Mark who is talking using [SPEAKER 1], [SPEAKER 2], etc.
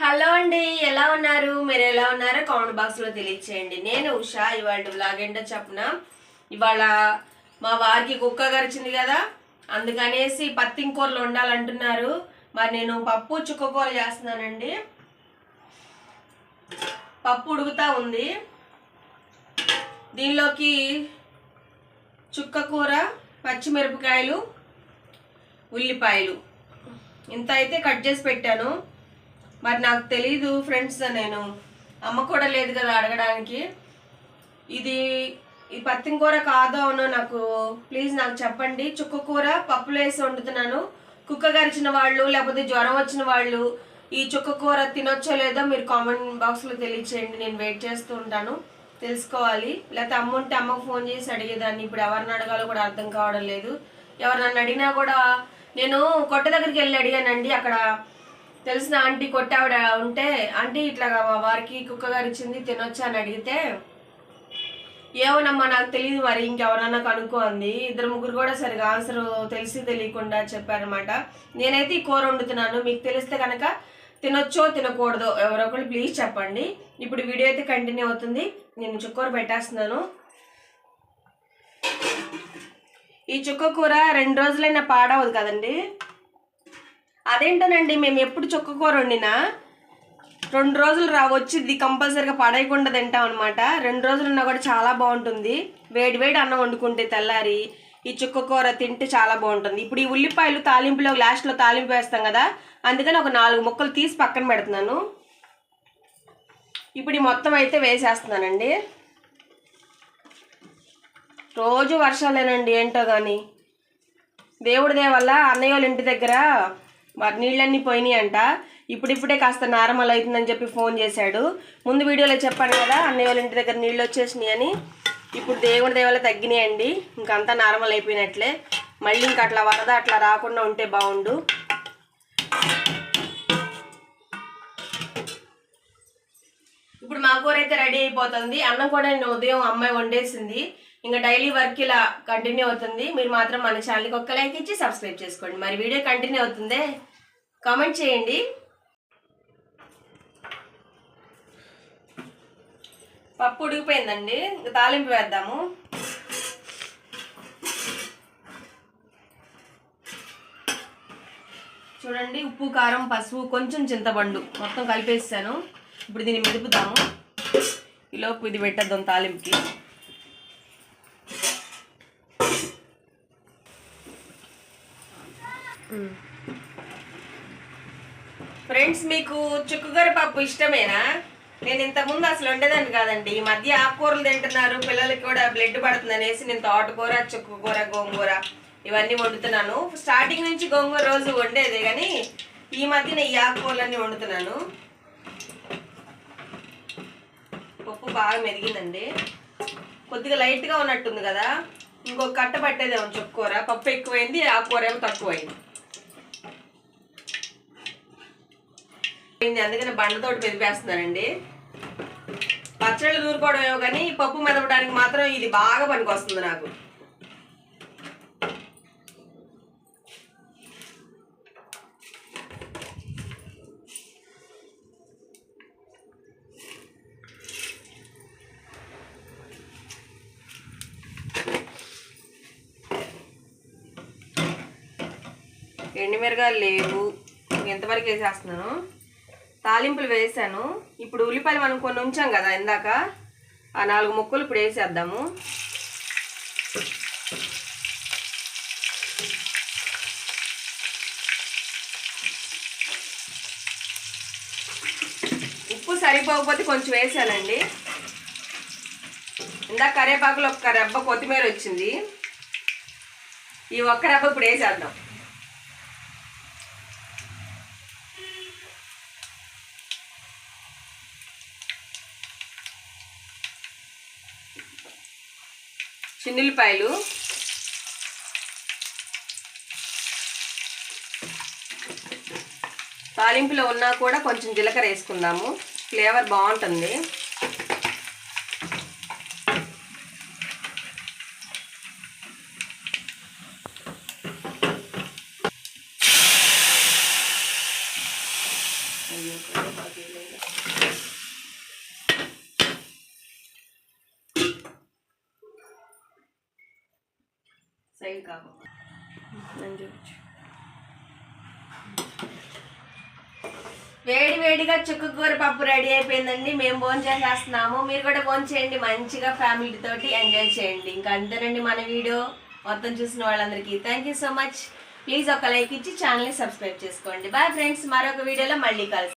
[SPEAKER 1] Hello అండి ఎలా ఉన్నారు? మీరు ఎలా ఉన్నారో కామెంట్ బాక్స్లో తెలియచేయండి. నేను ఉషా ఇవాళ బ్లాగ్ ఏంటో చెప్పిన? ఇవాళ మా వారికి కుక్క గరిచింది కదా అందుకనేసి పత్తింకూరలు వండాలంటున్నారు. మరి నేను పప్పు చుక్క కూర చేస్తున్నానండి. పప్పు ఉడుకుతా ఉంది. దీనిలోకి చుక్క కూర పచ్చిమిరపకాయలు ఉల్లిపాయలు. ఇంత అయితే కట్ చేసి పెట్టాను. మరి నాకు తెలీదు ఫ్రెండ్స్ నేను. అమ్మ కూడా లేదు కదా అడగడానికి. ఇది ఈ పత్తిం కూర కాదో అవునో నాకు ప్లీజ్ నాకు చెప్పండి. చుక్క కూర పప్పులో వేసి వండుతున్నాను. కుక్క గరిచిన వాళ్ళు లేకపోతే జ్వరం వచ్చిన వాళ్ళు ఈ చుక్క కూర తినొచ్చో లేదో మీరు కామెంట్ బాక్స్లో తెలియచేయండి. నేను వెయిట్ చేస్తూ ఉంటాను. తెలుసుకోవాలి. లేకపోతే అమ్మ ఉంటే అమ్మకు ఫోన్ చేసి అడిగేదాన్ని. ఇప్పుడు ఎవరిని అడగాలో కూడా అర్థం కావడం లేదు. ఎవరు నన్ను అడిగినా కూడా నేను కొట్ట దగ్గరికి వెళ్ళి అడిగానండి. అక్కడ తెలిసిన ఆంటీ కొట్టావిడ ఉంటే ఆంటీ ఇట్లా మా వారికి కుక్క గారు ఇచ్చింది తినొచ్చా? అని అడిగితే ఏమోనమ్మా నాకు తెలియదు మరి ఇంకెవరన్నా కనుక్కో అంది. ఇద్దరు ముగ్గురు కూడా సరిగా ఆన్సర్ తెలిసి తెలియకుండా చెప్పారనమాట నేనైతే ఈ కూర వండుతున్నాను మీకు తెలిస్తే కనుక తినొచ్చో తినకూడదో ఎవరో ప్లీజ్ చెప్పండి. ఇప్పుడు వీడియో అయితే కంటిన్యూ అవుతుంది. నేను చుక్కూర పెట్టేస్తున్నాను. ఈ చుక్క కూర రెండు రోజులైనా పాడవదు కదండి. అదేంటోనండి మేము ఎప్పుడు చుక్కకూర వండినా రెండు రోజులు రా వచ్చింది కంపల్సరీగా పడేయకుండా తింటాం అనమాట రెండు రోజులు ఉన్నా కూడా చాలా బాగుంటుంది. వేడి వేడి అన్నం వండుకుంటే తెల్లారి ఈ చుక్కకూర తింటే చాలా బాగుంటుంది. ఇప్పుడు ఈ ఉల్లిపాయలు తాలింపులో లాస్ట్లో తాలింపు వేస్తాం కదా అందుకని ఒక నాలుగు ముక్కలు తీసి పక్కన పెడుతున్నాను. ఇప్పుడు ఈ మొత్తం అయితే వేసేస్తున్నానండి. రోజు వర్షాలేనండి ఏంటో కానీ దేవుడి దేవల్ల అన్నయ్య వాళ్ళ ఇంటి దగ్గర మరి నీళ్ళన్నీ పోయినాయి అంట ఇప్పుడిప్పుడే కాస్త నార్మల్ అవుతుందని చెప్పి ఫోన్ చేశాడు. ముందు వీడియోలో చెప్పాను కదా అన్నయ్య వాళ్ళ ఇంటి దగ్గర నీళ్ళు వచ్చేసినాయి అని. ఇప్పుడు దేవుడి దయ తగ్గినాయండి. ఇంకంతా నార్మల్ అయిపోయినట్లే. మళ్ళీ ఇంక అట్లా వరద అట్లా రాకుండా ఉంటే బాగుండు. ఇప్పుడు మా కూర అయితే రెడీ అయిపోతుంది. అన్నం కూడా నేను ఉదయం అమ్మాయి వండేసింది. ఇంకా డైలీ వర్క్ ఇలా కంటిన్యూ అవుతుంది. మీరు మాత్రం మన ఛానల్కి ఒక్క లైక్ ఇచ్చి సబ్స్క్రైబ్ చేసుకోండి. మరి వీడియో కంటిన్యూ అవుతుందే? కామెంట్ చేయండి. పప్పు ఉడికిపోయిందండి. ఇంకా తాలింపు వేద్దాము. చూడండి ఉప్పు కారం పసుపు కొంచెం చింతపండు మొత్తం కలిపేసాను. ఇప్పుడు దీన్ని మెదుపుతాము ఈలోపు ఇది పెట్టద్దాం తాలింపుకి. ఫ్రెండ్స్ మీకు చుక్కుగర పప్పు ఇష్టమేనా? నేను ఇంతకుముందు అసలు వండేదాన్ని కాదండి. ఈ మధ్య ఆకుకూరలు తింటున్నారు పిల్లలకి కూడా బ్లడ్ పడుతుంది అనేసి నేను తోటకూర చుక్కుకూర గోంగూర ఇవన్నీ వండుతున్నాను. స్టార్టింగ్ నుంచి గోంగూర రోజు వండేదే కానీ ఈ మధ్యన ఈ ఆకుకూరలన్నీ వండుతున్నాను. పప్పు బాగా మెరిగిందండి. కొద్దిగా లైట్గా ఉన్నట్టుంది కదా. ఇంకొక కట్ట పట్టేదేమో చుక్కుకూర. పప్పు ఎక్కువైంది ఆకుకూర ఏమో తక్కువైంది. అందుకని బండతోటి మెదిపేస్తున్నానండి పచ్చళ్ళు దూరుకోవడం ఏమో కానీ పప్పు మెదపడానికి మాత్రం ఇది బాగా పనికొస్తుంది నాకు. ఎండుమిరగాయలు లేవు. ఎంతవరకు వేసేస్తున్నాను. తాలింపులు వేసాను. ఇప్పుడు ఉల్లిపాయలు మనం కొన్ని ఉంచాం కదా ఇందాక. ఆ నాలుగు ముక్కలు ఇప్పుడు వేసేద్దాము. ఉప్పు సరిపోకపోతే కొంచెం వేసానండి. ఇందాక కరేపాకులో ఒక రెబ్బ కొత్తిమీర వచ్చింది. ఈ ఒక్క రెబ్బ ఇప్పుడు వేసేద్దాం. చిన్నులపాయలు. తాలింపులో ఉన్నా కూడా కొంచెం జీలకర్ర వేసుకుందాము. ఫ్లేవర్ బాగుంటుంది. అయ్యో నేను చూపించు వేడి వేడిగా చుక్కకూర పప్పు రెడీ అయిపోయిందండి. మేము భోజనం చేసేస్తున్నాము. మీరు కూడా భోజనం చేయండి. మంచిగా ఫ్యామిలీ తోటి ఎంజాయ్ చేయండి. ఇంకా అంతేనండి మన వీడియో. మొత్తం చూసిన వాళ్ళందరికీ thank you so much please ఒక లైక్ ఇచ్చి ఛానల్ని సబ్స్క్రైబ్ చేసుకోండి. బాయ్ ఫ్రెండ్స్ మరొక వీడియోలో మళ్ళీ కలుస్తాం